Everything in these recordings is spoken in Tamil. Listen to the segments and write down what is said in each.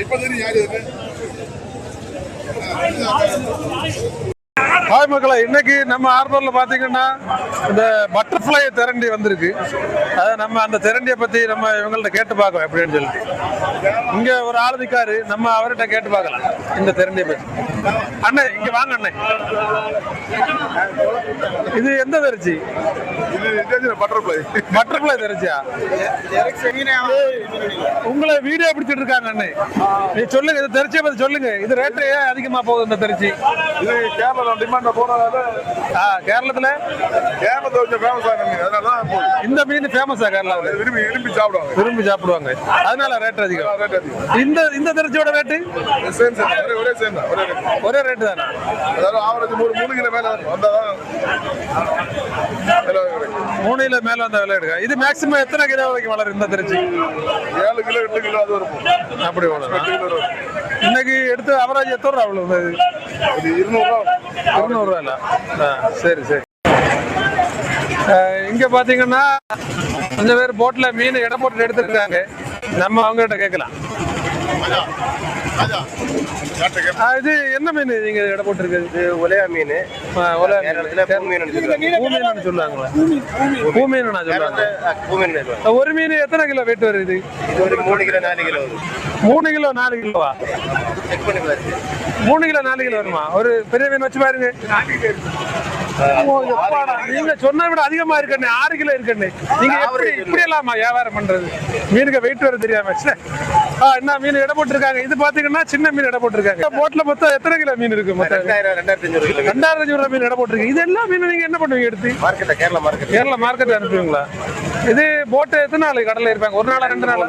ഇപ്പൊ തന്നെ ഞാൻ ஹாய் மக்களே இன்னைக்கு நம்ம ஆர்டர்ல பாத்தீங்கன்னா இந்த பட்டர்ஃப்ளை திரண்டி வந்திருக்கு. அதை நம்ம அந்த திரண்டியை பத்தி நம்ம இவங்கள்ட்ட கேட்டு பார்க்கலாம் எப்படின்னு சொல்லி இங்க ஒரு ஆள் நிக்காரு நம்ம அவர்கிட்ட கேட்டு பார்க்கலாம் இந்த திரண்டியை பத்தி. அண்ணே இங்க வாங்க அண்ணே. இது எந்த தெரிச்சி இது பட்டர்ஃப்ளை பட்டர்ஃப்ளை தெரிச்சியா உங்களை வீடியோ பிடிச்சிட்டு இருக்காங்க அண்ணே. நீ சொல்லுங்க இது தெரிச்சியை பத்தி சொல்லுங்க. இது ரேட்டு ஏன் அதிகமா போகுது இந்த தெரிச்சி இது கேரளா ஆ கேரளத்துல கேரளத்தை கொஞ்சம் ஃபேமஸ் ஆன மீன் அதனால தான் இந்த மீன் ஃபேமஸா கேரளாவில். விரும்பி விரும்பி சாப்பிடுவாங்க. விரும்பி சாப்பிடுவாங்க. அதனால ரேட் அதிகம். ரேட் அதிகம். இந்த இந்த திருச்சியோட ரேட்டு சேம் சேம். ஒரே சேம் தான். ஒரே ரேட் ஒரே ரேட்டு தானே? அதாவது ஆவரேஜ் மூணு மூணு கிலோ மேல வந்தால் தான் மூணு கிலோ மேல வந்த விலை எடுக்க? இது மேக்ஸிமம் எத்தனை கிலோ வரைக்கும் வளரும் இந்த திருச்சி ஏழு கிலோ எட்டு கிலோ அது வரும். அப்படி வளரும். இன்னைக்கு எடுத்து அவரேஜ் எத்தனை ரூபா அவ்வளோ இது இருநூறுவா. அறுநூறுவா சரி சரி. இங்க பாத்தீங்கன்னா கொஞ்சம் பேர் போட்ல மீன் இடம் போட்டு எடுத்துருக்காங்க நம்ம அவங்ககிட்ட கேட்கலாம். இது என்ன மீன் நீங்க இடம் போட்டுருக்குது? இது உலையா மீன். பூ மீன். பூமீன் சொல்லுவாங்களா? பூமீன் சொல்லுவாங்க. ஒரு மீன் எத்தனை கிலோ வெயிட் வருது? இது ஒரு மூணு கிலோ நாலு கிலோ வரும். மூணு கிலோ நாலு கிலோவா? செக் பண்ணி பாருங்க. மூணு கிலோ நாலு கிலோ வருமா? ஒரு பெரிய மீன் வச்சு பாருங்க. நீங்க சொன்ன விட அதிகமா இருக்கண்ணே ஆறு கிலோ இருக்கண்ணே. நீங்க எப்படி இப்படி எல்லாமா வியாபாரம் பண்றது? மீனுக்கு வெயிட் வர தெரியாம என்ன மீன் இடம் போட்டிருக்காங்க? இது பாத்தீங்கன்னா சின்ன மீன் இடம் போட்டிருக்காங்க. போட்ல மொத்தம் எத்தனை கிலோ மீன் இருக்கு ரெண்டாயிரத்தி அஞ்சூறு மீன். இடம் போட்டிருக்கு. இது எல்லா மீனும் நீங்க என்ன பண்ணுவீங்க எடுத்து? மார்க்கெட்டா கேரளா மார்க்கெட் கேரளா மார்க்கெட் அனுப்புவீங்களா? இது போட்டு எத்தனை நாள் கடல்ல இருப்பாங்க? ஒரு நாளா ரெண்டு நாள்?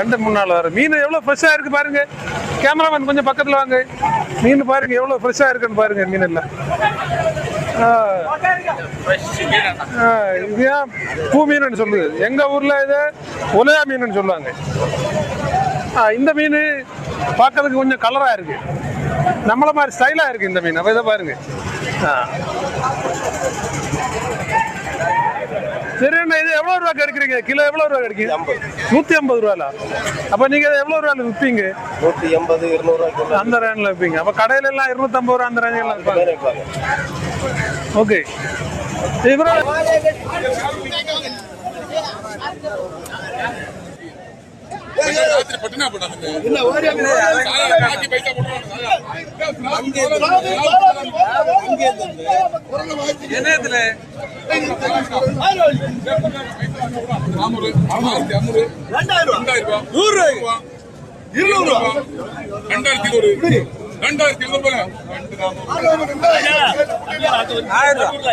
ரெண்டு மூணு நாள் வரும். மீன் எவ்வளவு ஃப்ரெஷ்ஷா இருக்கு பாருங்க. கேமராமேன் கொஞ்சம் பக்கத்துல வாங்க. மீன் பாருங்க எவ்வளவு ஃப்ரெஷ்ஷா இருக்குன்னு பாருங்க மீன் எல்லாம். ஆ. ஆ, இது பூ மீன் சொல்லுது எங்க ஊர்ல இது உலையா மீன் சொல்லுவாங்க. இந்த மீன் பார்க்கறதுக்கு கொஞ்சம் கலரா இருக்கு. நம்மள மாதிரி ஸ்டைலா இருக்கு இந்த மீன். அப்ப இதை பாருங்க. சரி இது எவ்வளவு ரூபா கிடைக்கிறீங்க கிலோ எவ்வளவு ரூபா கிடைக்கும் நூத்தி ஐம்பது ரூபால அப்ப நீங்க இதை எவ்வளவு ரூபால விற்பீங்க நூத்தி எண்பது இருநூறு ரூபாய்க்கு அந்த ரேஞ்சில் விற்பீங்க அப்ப கடையில எல்லாம் இருநூத்தி ஐம்பது ரூபா அந்த ரேஞ்சில் வைப்பாங்க. ஓகே. இவரோட ராத்திரி பட்டினா என்னத்துல ரெண்டாயிரத்தி ஒரு ரெண்டாயிரத்தி இருநூறு ஆயிரம் ரூபா.